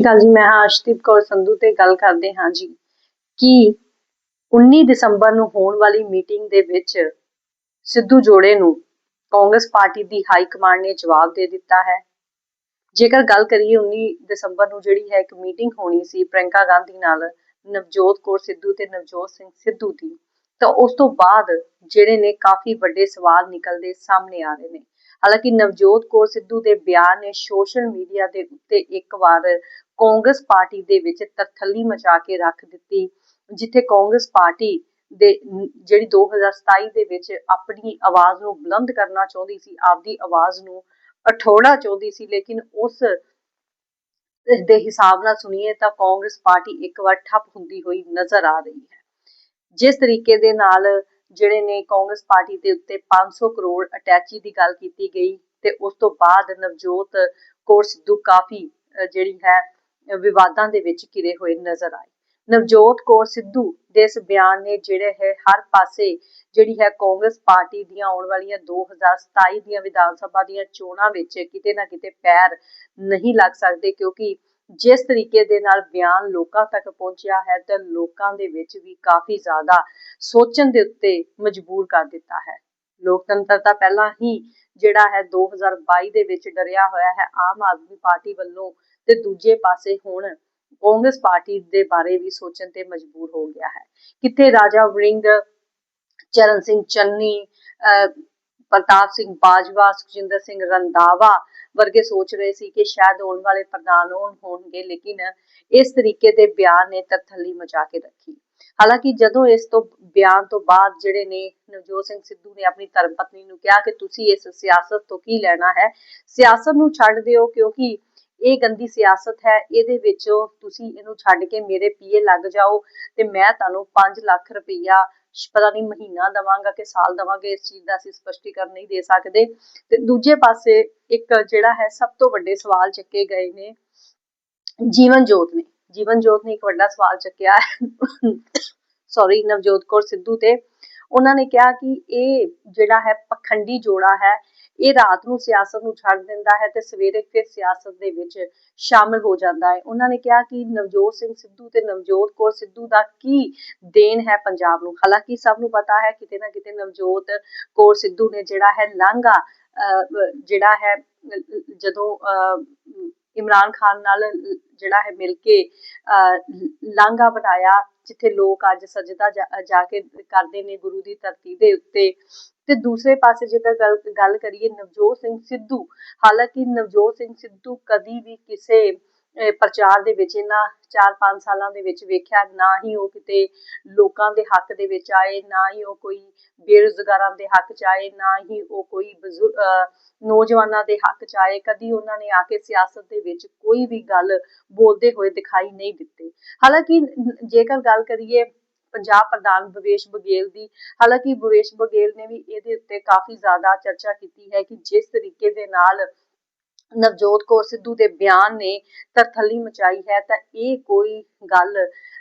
ਗੱਲ ਜੀ, ਮੈਂ ਹਾਂ ਕੌਰ ਸੰਧੂ ਤੇ ਗੱਲ ਕਰਦੇ ਹਾਂ ਜੀ ਕਿ 19 ਦਸੰਬਰ ਨੂੰ ਹੋਣ ਵਾਲੀ ਮੀਟਿੰਗ ਦੇ ਵਿੱਚ ਸਿੱਧੂ ਜੋੜੇ ਨੂੰ ਕਾਂਗਰਸ ਪਾਰਟੀ ਦੀ ਹਾਈ ਕਮਾਂਡ ਨੇ ਜਵਾਬ ਦੇ ਦਿੱਤਾ ਹੈ। ਜੇਕਰ ਗੱਲ ਕਰੀਏ 19 ਦਸੰਬਰ ਨੂੰ ਜਿਹੜੀ ਹੈ ਇੱਕ ਮੀਟਿੰਗ ਹੋਣੀ ਸੀ ਪ੍ਰਿੰਕਾ ਗਾਂਧੀ ਨਾਲ ਨਵਜੋਤ ਕੌਰ ਸਿੱਧੂ ਤੇ ਨਵਜੋਤ ਸਿੰਘ ਸਿੱਧੂ ਦੀ, ਤਾਂ ਉਸ ਤੋਂ ਬਾਅਦ ਜਿਹੜੇ ਨੇ ਕਾਫੀ ਵੱਡੇ ਸਵਾਲ ਨਿਕਲਦੇ ਸਾਹਮਣੇ ਆ ਰਹੇ ਨੇ। ਹਾਲਾਂਕਿ ਨਵਜੋਤ ਕੌਰ ਸਿੱਧੂ ਦੇ ਬਿਆਨ ਨੇ ਸੋਸ਼ਲ ਮੀਡੀਆ ਦੇ ਉੱਤੇ ਇੱਕ ਵਾਰ ਕਾਂਗਰਸ ਪਾਰਟੀ ਦੇ ਵਿੱਚ ਤਰਥੱਲੀ ਮਚਾ ਕੇ ਰੱਖ ਦਿੱਤੀ, ਜਿੱਥੇ ਕਾਂਗਰਸ ਪਾਰਟੀ ਦੇ ਜਿਹੜੀ 2027 ਦੇ ਵਿੱਚ ਆਪਣੀ ਆਵਾਜ਼ ਨੂੰ ਬੁਲੰਦ ਕਰਨਾ ਚਾਹੁੰਦੀ ਸੀ, ਆਪਦੀ ਆਵਾਜ਼ ਨੂੰ ਅਠੋੜਾ ਚਾਹੁੰਦੀ ਸੀ, ਲੇਕਿਨ ਉਸ ਦੇ ਹਿਸਾਬ ਨਾਲ ਸੁਣੀਏ ਤਾਂ ਕਾਂਗਰਸ ਪਾਰਟੀ ਇੱਕ ਵਾਰ ਠੱਪ ਹੁੰਦੀ ਹੋਈ ਨਜ਼ਰ ਆ ਰਹੀ ਹੈ। ਜਿਸ ਤਰੀਕੇ ਦੇ ਨਾਲ ਜਿਹੜੇ ਨੇ ਕਾਂਗਰਸ ਪਾਰਟੀ ਦੇ ਉੱਤੇ 500 ਕਰੋੜ ਅਟੈਚੀ ਦੀ ਗੱਲ ਕੀਤੀ ਗਈ ਤੇ ਉਸ ਤੋਂ ਬਾਅਦ ਨਵਜੋਤ ਕੌਰ ਸਿੱਧੂ ਕਾਫੀ ਜਿਹੜੀ ਹੈ, ਵਿਵਾਦਾਂ ਦੇ ਵਿੱਚ ਘਿਰੇ ਹੋਏ ਨਜ਼ਰ ਆਏ। ਨਵਜੋਤ ਕੌਰ ਸਿੱਧੂ ਦੇ ਇਸ ਬਿਆਨ ਨੇ ਜਿਹੜੇ ਹੈ, ਹਰ ਪਾਸੇ ਜਿਹੜੀ ਹੈ, ਕਾਂਗਰਸ ਪਾਰਟੀ ਦੀਆਂ ਆਉਣ ਵਾਲੀਆਂ 2027 ਦੀਆਂ ਵਿਧਾਨ ਸਭਾ ਦੀਆਂ ਚੋਣਾਂ ਵਿੱਚ ਕਿਤੇ ਨਾ ਕਿਤੇ ਪੈਰ ਨਹੀਂ ਲੱਗ ਸਕਦੇ ਕਿਉਂਕਿ ਜਿਸ ਤਰੀਕੇ ਦੇ ਨਾਲ ਬਿਆਨ ਲੋਕਾਂ ਤੱਕ ਪਹੁੰਚਿਆ ਹੈ, ਤਾਂ ਲੋਕਾਂ ਦੇ ਵਿੱਚ ਵੀ ਕਾਫੀ ਜ਼ਿਆਦਾ ਸੋਚਣ ਦੇ ਉੱਤੇ ਮਜਬੂਰ ਕਰ ਦਿੱਤਾ ਹੈ। ਲੋਕਤੰਤਰ ਤਾਂ ਪਹਿਲਾਂ ਹੀ ਜਿਹੜਾ ਹੈ 2022 ਦੇ ਵਿੱਚ ਡਰਿਆ ਹੋਇਆ ਹੈ ਆਮ ਆਦਮੀ ਪਾਰਟੀ ਵੱਲੋਂ ਤੇ ਦੂਜੇ ਪਾਸੇ ਹੁਣ ਕਾਂਗਰਸ ਪਾਰਟੀ ਦੇ ਬਾਰੇ ਵੀ ਸੋਚਣ ਤੇ ਮਜਬੂਰ ਹੋ ਗਿਆ ਹੈ। ਕਿਤੇ ਰਾਜਾ ਵਰਿੰਗ ਚਰਨ ਸਿੰਘ ਚੰਨੀ ਪ੍ਰਤਾਪ ਸਿੰਘ ਬਾਜਵਾ, ਸੁਖਜਿੰਦਰ ਸਿੰਘ ਰੰਦਾਵਾ ਵਰਗੇ ਸੋਚ ਰਹੇ ਸੀ ਕਿ ਸ਼ਾਇਦ ਆਉਣ ਵਾਲੇ ਪ੍ਰਧਾਨ ਹੋਣਗੇ, ਲੇਕਿਨ ਇਸ ਤਰੀਕੇ ਦੇ ਬਿਆਨ ਨੇ ਤਥੱਲੀ ਮਚਾ ਕੇ ਰੱਖੀ। ਹਾਲਾਂਕਿ ਜਦੋਂ ਇਸ ਤੋਂ ਬਿਆਨ ਤੋਂ ਬਾਅਦ ਜਿਹੜੇ ਨੇ, ਨਵਜੋਤ ਸਿੰਘ ਸਿੱਧੂ ਨੇ ਆਪਣੀ ਧਰਮ ਪਤਨੀ ਨੂੰ ਕਿਹਾ ਕਿ ਤੁਸੀਂ ਇਸ ਸਿਆਸਤ ਤੋਂ ਕੀ ਲੈਣਾ ਹੈ, ਸਿਆਸਤ ਨੂੰ ਛੱਡ ਦਿਓ ਕਿਉਂਕਿ ਇਹ ਗੰਦੀ ਸਿਆਸਤ ਹੈ, ਇਹਦੇ ਵਿੱਚੋਂ ਤੁਸੀਂ ਇਹਨੂੰ ਛੱਡ ਕੇ ਮੇਰੇ ਪੀਏ ਲੱਗ ਜਾਓ ਤੇ ਮੈਂ ਤੁਹਾਨੂੰ 5 ਲੱਖ ਰੁਪਈਆ ਪਤਾ ਨਹੀਂ ਮਹੀਨਾ ਦਵਾਂਗਾ ਕਿ ਸਾਲ ਦਵਾਂਗੇ, ਇਸ ਚੀਜ਼ ਦਾ ਅਸੀਂ ਸਪਸ਼ਟੀਕਰਨ ਨਹੀਂ ਦੇ ਸਕਦੇ। ਤੇ ਦੂਜੇ ਪਾਸੇ ਇੱਕ ਜਿਹੜਾ ਹੈ, ਸਭ ਤੋਂ ਵੱਡੇ ਸਵਾਲ ਚੱਕੇ ਗਏ ਨੇ ਜੀਵਨ ਜੋਤ ਨੇ। ਜੀਵਨ ਜੋਤ ਨੇ ਇੱਕ ਵੱਡਾ ਸਵਾਲ ਚੱਕਿਆ। ਸੌਰੀ ਨਵਜੋਤ ਕੌਰ ਸਿੱਧੂ ਤੇ। ਉਹਨਾਂ ਨੇ ਕਿਹਾ ਕਿ ਇਹ ਜਿਹੜਾ ਹੈ, ਪਖੰਡੀ ਜੋੜਾ ਹੈ ਇਹ ਰਾਤ ਨੂੰ ਸਿਆਸਤ ਨੂੰ ਛੱਡ ਦਿੰਦਾ ਹੈ ਤੇ ਸਵੇਰੇ ਫਿਰ ਸਿਆਸਤ ਦੇ ਵਿੱਚ ਸ਼ਾਮਲ ਹੋ ਜਾਂਦਾ ਹੈ। ਉਹਨਾਂ ਨੇ ਕਿਹਾ ਕਿ ਨਵਜੋਤ ਸਿੰਘ ਸਿੱਧੂ ਤੇ ਨਵਜੋਤ ਕੌਰ ਸਿੱਧੂ ਦਾ ਕੀ ਦੇਣ ਹੈ ਪੰਜਾਬ ਨੂੰ? ਹਾਲਾਂਕਿ ਸਭ ਨੂੰ ਪਤਾ ਹੈ ਕਿਤੇ ਨਾ ਕਿਤੇ ਨਵਜੋਤ ਕੌਰ ਸਿੱਧੂ ਨੇ ਜਿਹੜਾ ਹੈ ਲਾਂਗਾ ਜਿਹੜਾ ਹੈ ਜਦੋਂ ਇਮਰਾਨ ਖਾਨ ਨਾਲ ਜਿਹੜਾ ਹੈ ਮਿਲ ਕੇ ਲਾਂਗਾ ਬਣਾਇਆ, ਜਿੱਥੇ ਲੋਕ ਅੱਜ ਸਜਦਾ ਜਾ ਕੇ ਕਰਦੇ ਨੇ ਗੁਰੂ ਦੀ ਧਰਤੀ ਦੇ ਉੱਤੇ। ਤੇ ਦੂਸਰੇ ਪਾਸੇ ਜੇਕਰ ਗੱਲ ਗੱਲ ਕਰੀਏ ਨਵਜੋਤ ਸਿੰਘ ਸਿੱਧੂ, ਹਾਲਾਂਕਿ ਨਵਜੋਤ ਸਿੰਘ ਸਿੱਧੂ ਕਦੀ ਵੀ ਕਿਸੇ ਪ੍ਰਚਾਰ ਦੇ ਵਿੱਚ, ਇਹਨਾਂ 4-5 ਸਾਲਾਂ ਦੇ ਵਿੱਚ ਵੇਖਿਆ, ਨਾ ਹੀ ਉਹ ਕਿਤੇ ਲੋਕਾਂ ਦੇ ਹੱਕ ਦੇ ਵਿੱਚ ਆਏ, ਨਾ ਹੀ ਉਹ ਕੋਈ ਬੇਰੁਜ਼ਗਾਰਾਂ ਦੇ ਹੱਕ ਚ ਆਏ, ਨਾ ਹੀ ਉਹ ਕੋਈ ਨੌਜਵਾਨਾਂ ਦੇ ਹੱਕ ਚ ਆਏ। ਕਦੀ ਉਹਨਾਂ ਨੇ ਆ ਕੇ ਸਿਆਸਤ ਦੇ ਵਿੱਚ ਕੋਈ ਵੀ ਗੱਲ ਬੋਲਦੇ ਹੋਏ ਦਿਖਾਈ ਨਹੀਂ ਦਿੱਤੇ। ਹਾਲਾਂਕਿ ਜੇਕਰ ਗੱਲ ਕਰੀਏ ਪੰਜਾਬ ਪ੍ਰਧਾਨ ਭਵੇਸ਼ ਬਗੇਲ ਦੀ, ਹਾਲਾਂਕਿ ਭਵੇਸ਼ ਬਗੇਲ ਨੇ ਵੀ ਇਹਦੇ ਉੱਤੇ ਕਾਫੀ ਜ਼ਿਆਦਾ ਚਰਚਾ ਕੀਤੀ ਹੈ ਕਿ ਜਿਸ ਤਰੀਕੇ ਦੇ ਨਾਲ ਨਵਜੋਤ ਕੌਰ ਸਿੱਧੂ ਦੇ ਬਿਆਨ ਨੇ ਤਰਥੱਲੀ ਮਚਾਈ ਹੈ, ਤਾਂ ਇਹ ਕੋਈ ਗੱਲ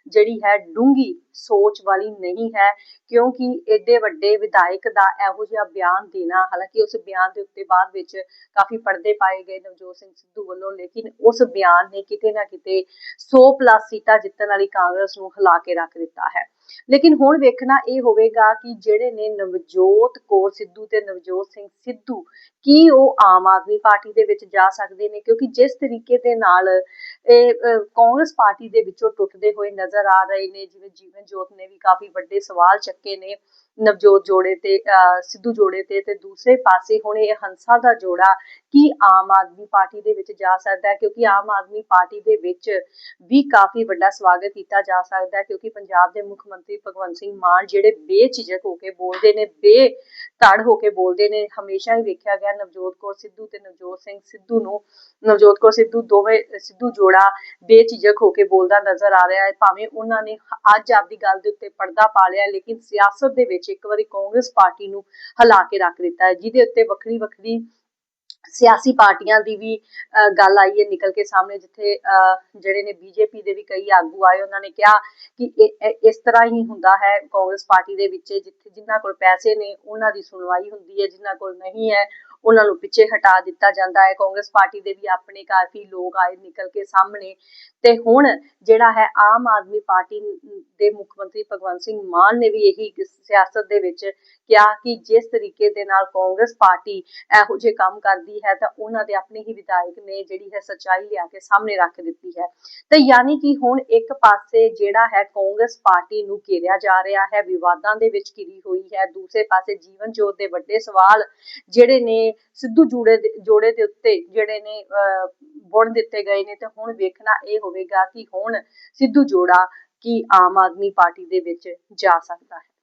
ਜਿਹੜੀ ਹੈ ਡੂੰਗੀ ਸੋਚ ਵਾਲੀ ਨਹੀਂ ਹੈ, ਕਿਉਂਕਿ ਐਡੇ ਵੱਡੇ ਵਿਧਾਇਕ ਦਾ ਇਹੋ ਜਿਹਾ ਬਿਆਨ ਦੇਣਾ, ਹਾਲਾਂਕਿ ਉਸ ਬਿਆਨ ਦੇ ਉੱਤੇ ਬਾਅਦ ਵਿੱਚ ਕਾਫੀ ਪਰਦੇ ਪਾਏ ਗਏ ਨਵਜੋਤ ਸਿੰਘ ਸਿੱਧੂ ਵੱਲੋਂ, ਲੇਕਿਨ ਉਸ ਬਿਆਨ ਨੇ ਕਿਤੇ ਨਾ ਕਿਤੇ 100 ਪਲੱਸ ਸੀਟਾਂ ਜਿੱਤਣ ਵਾਲੀ ਕਾਂਗਰਸ ਨੂੰ ਹਿਲਾ ਕੇ ਰੱਖ ਦਿੱਤਾ ਹੈ। ਲੇਕਿਨ ਹੁਣ ਵੇਖਣਾ ਇਹ ਹੋਵੇਗਾ ਕਿ ਜਿਹੜੇ ਨੇ ਨਵਜੋਤ ਕੌਰ ਸਿੱਧੂ ਤੇ ਨਵਜੋਤ ਸਿੰਘ ਸਿੱਧੂ, ਕੀ ਉਹ ਆਮ ਆਦਮੀ ਪਾਰਟੀ ਦੇ ਵਿੱਚ ਜਾ ਸਕਦੇ ਨੇ? ਕਿਉਂਕਿ ਜਿਸ ਤਰੀਕੇ ਦੇ ਨਾਲ ਇਹ ਕਾਂਗਰਸ ਪਾਰਟੀ ਦੇ ਵਿੱਚੋਂ ਟੁੱਟਦੇ ਹੋਏ ਨਜ਼ਰ ਆ ਰਹੇ ਨੇ, ਜਿਵੇਂ ਜੀਵਨ ਜੋਤ ਨੇ ਵੀ ਕਾਫੀ ਵੱਡੇ ਸਵਾਲ ਚੱਕੇ ਨੇ ਨਵਜੋਤ ਜੋੜੇ ਤੇ ਸਿੱਧੂ ਜੋੜੇ ਤੇ ਤੇ ਦੂਸਰੇ ਪਾਸੇ ਹੁਣ ਇਹ ਹੰਸਾ ਦਾ ਜੋੜਾ ਕੀ ਆਮ ਆਦਮੀ ਪਾਰਟੀ ਦੇ ਵਿੱਚ ਜਾ ਸਕਦਾ ਹੈ, ਕਿਉਂਕਿ ਆਮ ਆਦਮੀ ਪਾਰਟੀ ਦੇ ਵਿੱਚ ਵੀ ਕਾਫੀ ਵੱਡਾ ਸਵਾਗਤ ਕੀਤਾ ਜਾ ਸਕਦਾ ਹੈ, ਕਿਉਂਕਿ ਪੰਜਾਬ ਦੇ ਮੁੱਖ ਮੰਤਰੀ ਭਗਵੰਤ ਸਿੰਘ ਮਾਨ ਜਿਹੜੇ ਬੇਝਿਜਕ ਹੋ ਕੇ ਬੋਲਦੇ ਨੇ ਬੇ ਧੜ ਹੋ ਕੇ ਬੋਲਦੇ ਨੇ, ਹਮੇਸ਼ਾ ਹੀ ਵੇਖਿਆ ਗਿਆ ਨਵਜੋਤ ਕੌਰ ਸਿੱਧੂ ਤੇ ਨਵਜੋਤ ਸਿੰਘ ਸਿੱਧੂ ਨੂੰ, ਨਵਜੋਤ ਕੌਰ ਸਿੱਧੂ ਦੋਵੇਂ, ਸਿੱਧੂ ਜੋੜਾ ਬੇਝਿਜਕ ਹੋ ਕੇ ਬੋਲਦਾ ਨਜ਼ਰ ਆ ਰਿਹਾ ਹੈ, ਭਾਵੇਂ ਉਹਨਾਂ ਨੇ ਅੱਜ ਆਪਦੀ ਗੱਲ ਦੇ ਉੱਤੇ ਪਰਦਾ ਪਾ ਲਿਆ, ਲੇਕਿਨ ਸਿਆਸਤ ਦੇ ਵਿੱਚ ਇੱਕ ਵਾਰੀ ਕਾਂਗਰਸ ਪਾਰਟੀ ਨੂੰ ਹਿਲਾ ਕੇ ਰੱਖ ਦਿੱਤਾ ਹੈ, ਜਿਹਦੇ ਉੱਤੇ ਵੱਖਰੀ ਵੱਖਰੀ ਸਿਆਸੀ ਪਾਰਟੀਆਂ ਦੀ ਵੀ ਗੱਲ ਆਈ ਹੈ ਨਿਕਲ ਕੇ ਸਾਹਮਣੇ, ਜਿੱਥੇ ਜਿਹੜੇ ਨੇ ਬੀਜੇਪੀ ਦੇ ਵੀ ਕਈ ਆਗੂ ਆਏ, ਉਹਨਾਂ ਨੇ ਕਿਹਾ ਕਿ ਇਸ ਤਰ੍ਹਾਂ ਹੀ ਹੁੰਦਾ ਹੈ ਕਾਂਗਰਸ ਪਾਰਟੀ ਦੇ ਵਿੱਚ, ਜਿੱਥੇ ਜਿਨ੍ਹਾਂ ਕੋਲ ਪੈਸੇ ਨੇ, ਉਹਨਾਂ ਦੀ ਸੁਣਵਾਈ ਹੁੰਦੀ ਹੈ, ਜਿਨ੍ਹਾਂ ਕੋਲ ਨਹੀਂ ਹੈ ਉਹਨਾਂ ਨੂੰ ਪਿੱਛੇ ਹਟਾ ਦਿੱਤਾ ਜਾਂਦਾ ਹੈ। ਕਾਂਗਰਸ ਪਾਰਟੀ ਦੇ ਵੀ ਆਪਣੇ ਕਾਫੀ ਲੋਕ ਆਏ ਨਿਕਲ ਕੇ ਸਾਹਮਣੇ ਤੇ ਹੁਣ ਜਿਹੜਾ ਹੈ ਆਮ ਆਦਮੀ ਪਾਰਟੀ ਦੇ ਮੁੱਖ ਮੰਤਰੀ ਭਗਵੰਤ ਸਿੰਘ ਮਾਨ ਨੇ ਵੀ ਇਹੀ ਸਿਆਸਤ ਦੇ ਵਿੱਚ ਕਿਹਾ ਕਿ ਜਿਸ ਤਰੀਕੇ ਦੇ ਨਾਲ ਕਾਂਗਰਸ ਪਾਰਟੀ ਇਹੋ ਜਿਹੇ ਕੰਮ ਕਰਦੀ ਹੈ ਤਾਂ ਉਹਨਾਂ ਦੇ ਆਪਣੇ ਹੀ ਵਿਧਾਇਕ ਨੇ ਜਿਹੜੀ ਹੈ ਸਚਾਈ ਲਿਆ ਕੇ ਸਾਹਮਣੇ ਰੱਖ ਦਿੱਤੀ ਹੈ। ਤੇ ਯਾਨੀ ਕਿ ਹੁਣ ਇੱਕ ਪਾਸੇ ਜਿਹੜਾ ਹੈ ਕਾਂਗਰਸ ਪਾਰਟੀ ਨੂੰ ਘੇਰਿਆ ਜਾ ਰਿਹਾ ਹੈ, ਵਿਵਾਦਾਂ ਦੇ ਵਿੱਚ ਘਿਰੀ ਹੋਈ ਹੈ, ਦੂਸਰੇ ਪਾਸੇ ਜੀਵਨ ਜੋਤ ਦੇ ਵੱਡੇ ਸਵਾਲ ਜਿਹੜੇ ਨੇ ਸਿੱਧੂ ਜੋੜੇ ਦੇ ਜੋੜੇ ਦੇ ਉੱਤੇ ਜਿਹੜੇ ਨੇ ਅਹ, ਬੁਣ ਦਿੱਤੇ ਗਏ ਨੇ ਤੇ ਹੁਣ ਵੇਖਣਾ ਇਹ ਹੋਵੇਗਾ ਕਿ ਹੁਣ ਸਿੱਧੂ ਜੋੜਾ ਕੀ ਆਮ ਆਦਮੀ ਪਾਰਟੀ ਦੇ ਵਿੱਚ ਜਾ ਸਕਦਾ ਹੈ।